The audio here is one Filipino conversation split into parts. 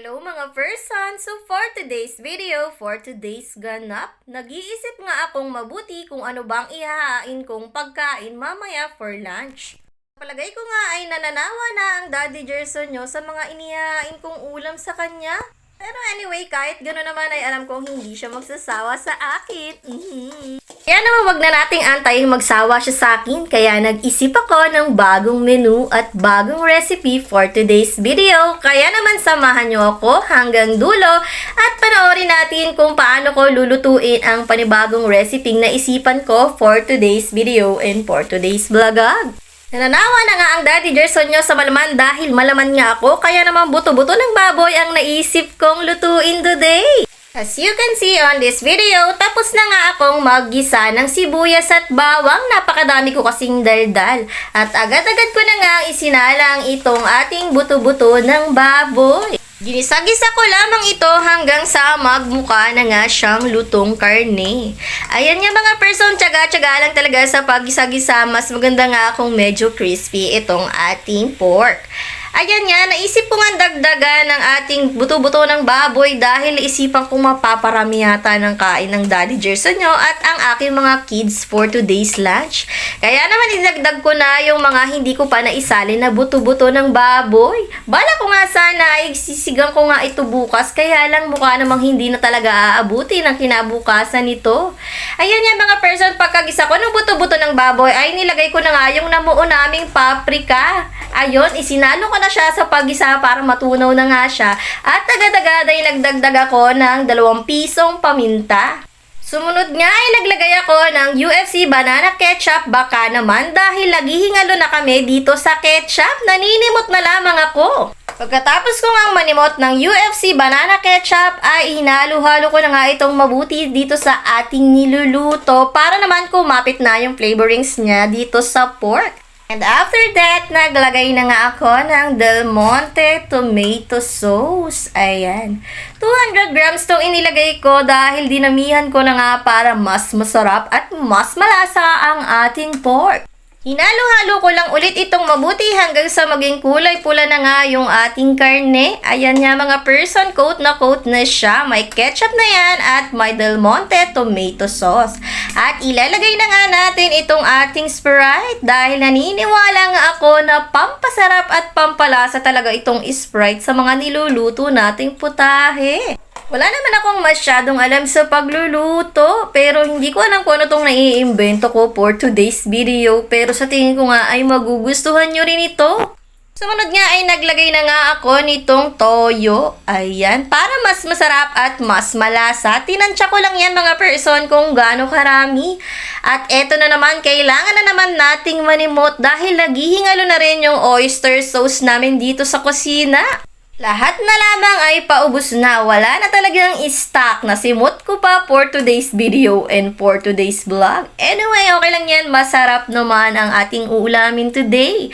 hello mga person! So for today's video, for today's ganap, nag-iisip nga akong mabuti kung ano bang ihahain kong pagkain mamaya for lunch. Palagay ko nga ay nananawa na ang Daddy Gerson nyo sa mga inihahain kong ulam sa kanya. Pero anyway, kahit gano'n naman ay alam kong hindi siya magsasawa sa akin. Mhm. Kaya naman wag na nating antayin magsawa siya sa akin. Kaya nag-isip ako ng bagong menu at bagong recipe for today's video. Kaya naman samahan niyo ako hanggang dulo at panoorin natin kung paano ko lulutuin ang panibagong recipe na isipan ko for today's video and for today's vlog. Nananawa na nga ang Daddy Gerson nyo sa malaman dahil malaman nga ako kaya naman buto-buto ng baboy ang naisip kong lutuin today. As you can see on this video, tapos na nga akong maggisa ng sibuyas at bawang. Napakadami ko kasing daldal. At agad-agad ko na nga isinalang itong ating buto-buto ng baboy. Ginisa-gisa ko lamang ito hanggang sa magmuka na nga siyang lutong karne. Ayan nga mga person, tsaga-tsaga lang talaga sa paggisa-gisa. Mas maganda nga kung medyo crispy itong ating pork. Ayan nga, naisip ko nga dagdagan ng ating buto-buto ng baboy dahil naisipan kong mapaparami yata ng kain ng Daddy Gerson nyo at ang aking mga kids for today's lunch. Kaya naman idagdag ko na yung mga hindi ko pa naisali na buto-buto ng baboy. Bala ko nga sana ay sisigang ko nga ito bukas kaya lang mukha namang hindi na talaga aabuti ng kinabukasan nito. Ayan nga mga person, pagkagisa ko ng buto-buto ng baboy ay nilagay ko na nga yung namuo naming paprika. Ayun, isinalo ko na siya sa pagisa para matunaw na nga siya. At agad-agad ay nagdagdag ako ng dalawang pisong paminta. Sumunod nga ay naglagay ako ng UFC banana ketchup baka naman dahil naghihingalo na kami dito sa ketchup. Naninimot na lamang ako. Pagkatapos ko nga manimot ng UFC banana ketchup ay hinalo-halo ko na nga itong mabuti dito sa ating niluluto para naman kumapit na yung flavorings niya dito sa pork. And after that, naglagay na nga ako ng Del Monte tomato sauce. Ayan. 200 grams tong inilagay ko dahil dinamihan ko na nga para mas masarap at mas malasa ang ating pork. Hinalo-halo ko lang ulit itong mabuti hanggang sa maging kulay pula na nga yung ating karne. Ayan nga mga person, coat na coat na siya. May ketchup na yan at may Del Monte tomato sauce. At ilalagay na nga natin itong ating Sprite dahil naniniwala nga ako na pampasarap at pampalasa talaga itong Sprite sa mga niluluto nating putahe. Wala naman akong masyadong alam sa pagluluto, pero hindi ko alam kung ano itong naiimbento ko for today's video, pero sa tingin ko nga ay magugustuhan nyo rin ito. Sumunod nga ay naglagay na nga ako nitong toyo. Ayan, para mas masarap at mas malasa. Tinansya ko lang yan mga person kung gaano karami. At eto na naman, kailangan na naman nating manimot dahil naghihingalo na rin yung oyster sauce namin dito sa kusina. Lahat na lamang ay paubos na. Wala na talagang stock. Nasimot ko pa for today's video and for today's vlog. Anyway, okay lang yan. Masarap naman ang ating uulamin today.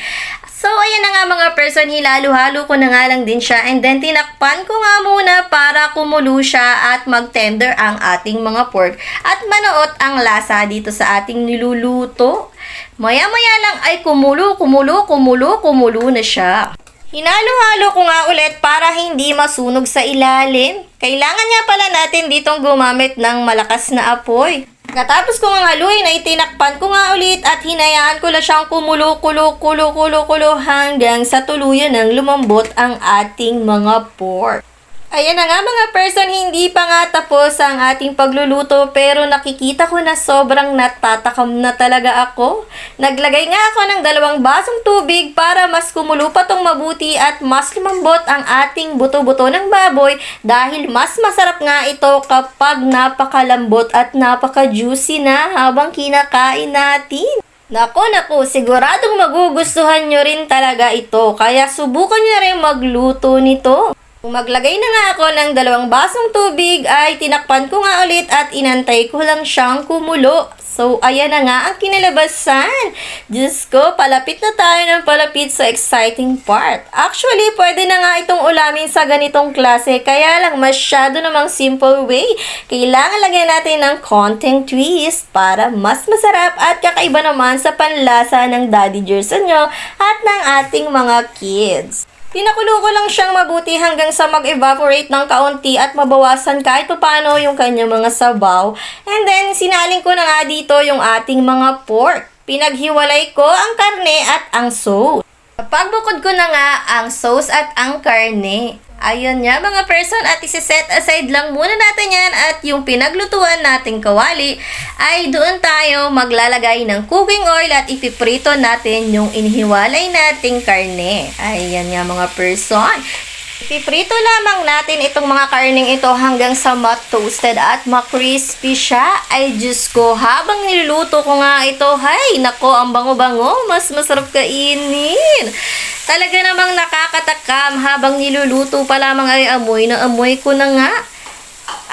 So, ayan na nga mga person, hilalo-halo ko na nga lang din siya and then tinakpan ko nga muna para kumulo siya at mag-tender ang ating mga pork at manuot ang lasa dito sa ating niluluto. Maya-maya lang ay kumulo, kumulo, kumulo, kumulo na siya. Hinalo-halo ko nga ulit para hindi masunog sa ilalim. Kailangan nga pala natin ditong gumamit ng malakas na apoy. Katapos ko nga haluin ay tinakpan ko nga ulit at hinayaan ko lang siyang kumulo, kulo, kulo, kulo, kulo hanggang sa tuluyan ng lumambot ang ating mga pork. Ayan na nga mga person, hindi pa nga tapos ang ating pagluluto pero nakikita ko na sobrang natatakam na talaga ako. Naglagay nga ako ng dalawang basong tubig para mas kumulo pa tong mabuti at mas lumambot ang ating buto-buto ng baboy dahil mas masarap nga ito kapag napakalambot at napaka-juicy na habang kinakain natin. Nako, nako, siguradong magugustuhan nyo rin talaga ito. Kaya subukan nyo rin magluto nito. Kung maglagay na nga ako ng dalawang basong tubig ay tinakpan ko nga ulit at inantay ko lang siyang kumulo. So, ayan na nga ang kinalabasan. Diyos ko, palapit na tayo ng palapit sa exciting part. Actually, pwede na nga itong ulamin sa ganitong klase. Kaya lang masyado namang simple way. Kailangan lagyan natin ng konting twist para mas masarap at kakaiba naman sa panlasa ng Daddy Gerson nyo at ng ating mga kids. Pinakulo ko lang siyang mabuti hanggang sa mag-evaporate ng kaunti at mabawasan kahit paano yung kanyang mga sabaw. And then, sinaling ko na nga dito yung ating mga pork. Pinaghiwalay ko ang karne at ang sauce. Pagbukod ko na nga ang sauce at ang karne. Ayun nga mga person at isi-set aside lang muna natin yan at yung pinaglutuan nating kawali ay doon tayo maglalagay ng cooking oil at ipiprito natin yung inihiwalay nating karne. Ayan nga mga person. Ipiprito lamang natin itong mga karning ito hanggang sa mat-toasted at ma-crispy siya. Ay, Diyos ko, habang niluluto ko nga ito, hay, nako, ang bango-bango, mas masarap kainin. Talaga namang nakakatakam habang niluluto pa lamang ay amoy na amoy ko na nga.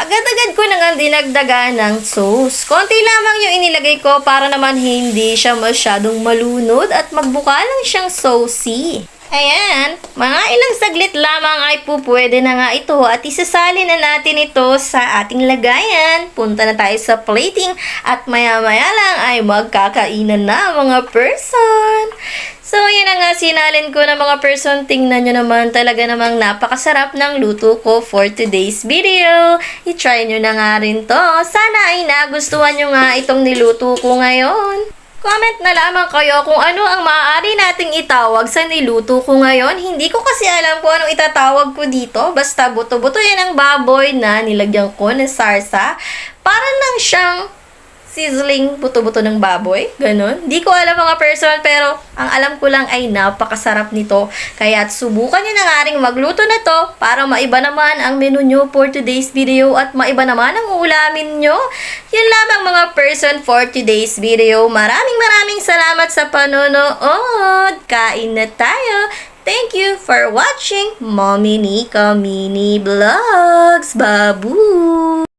Agad-agad ko na nga dinagdagan ng sauce. Konti lamang yung inilagay ko para naman hindi siya masyadong malunod at magbuka lang siyang saucy. Ayan, mga ilang saglit lamang ay po pwede na nga ito at isasali na natin ito sa ating lagayan. Punta na tayo sa plating at maya-maya lang ay magkakainan na mga person. So, yan na nga sinalin ko na mga person. Tingnan nyo naman talaga namang napakasarap ng luto ko for today's video. I-try nyo na nga rin to. Sana ay nagustuhan nyo nga itong niluto ko ngayon. Comment na lamang kayo kung ano ang maaari nating itawag sa niluto ko ngayon. Hindi ko kasi alam kung anong itatawag ko dito. Basta buto-buto yan ang baboy na nilagyan ko ng sarsa. Para lang siyang sizzling buto-buto ng baboy. Ganon. Di ko alam mga person, pero ang alam ko lang ay napakasarap nito. Kaya subukan nyo na nga rin magluto na to para maiba naman ang menu nyo for today's video at maiba naman ang ulamin nyo. Yun lamang mga person for today's video. Maraming maraming salamat sa panonood. Kain na tayo. Thank you for watching Mommy Nika Mini Vlogs. Babu!